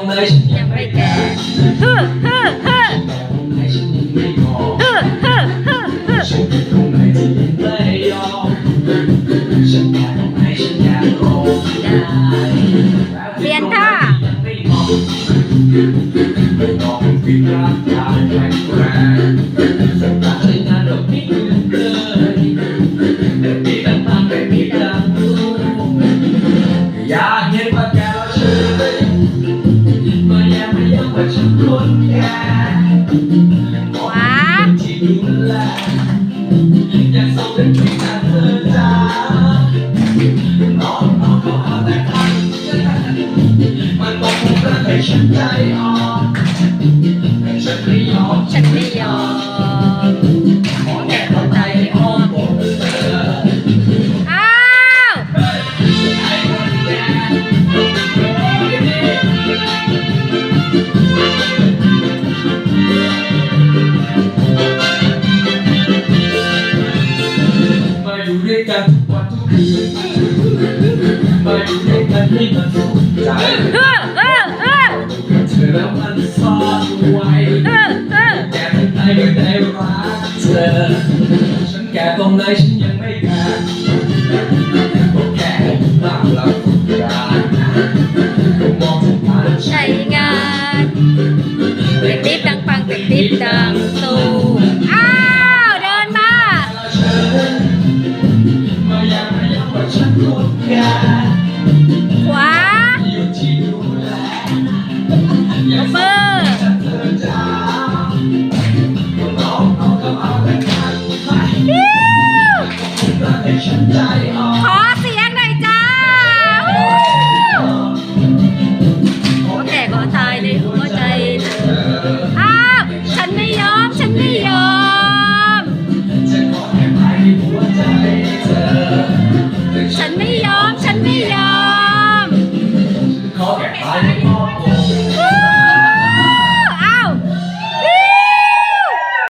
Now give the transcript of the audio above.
นยัยังไม่แก่ฮึฮึฮึแต่ตรงไหนฉันยังไม่พอฮึฮึฮึฮึฉันยู่ตรงไหนที่ยังไม่ยอมฉันแค่ตรงไหนฉันอยากลงได้เปลี่ยนท่าไม่มาะไม่ต้องฟิตร่างกายแข็งแรง ผมรักให้ฉันใจอ่อน ด้วยกันทุกวันทุกคืนมาอยู่ด้วยกันให้มันสุขใจเธอแล้วมันซ่อนไว้แก่ที่ไหนก็ได้รักเธอ ฉันแก่ตรงไหนฉันยังไม่แก่ก็แก่บ้างแล้วก็มองถึงผ่านใช้งาน เป็นติ๊บดังปังเป็นติ๊บดัง ให้ฉันใจออน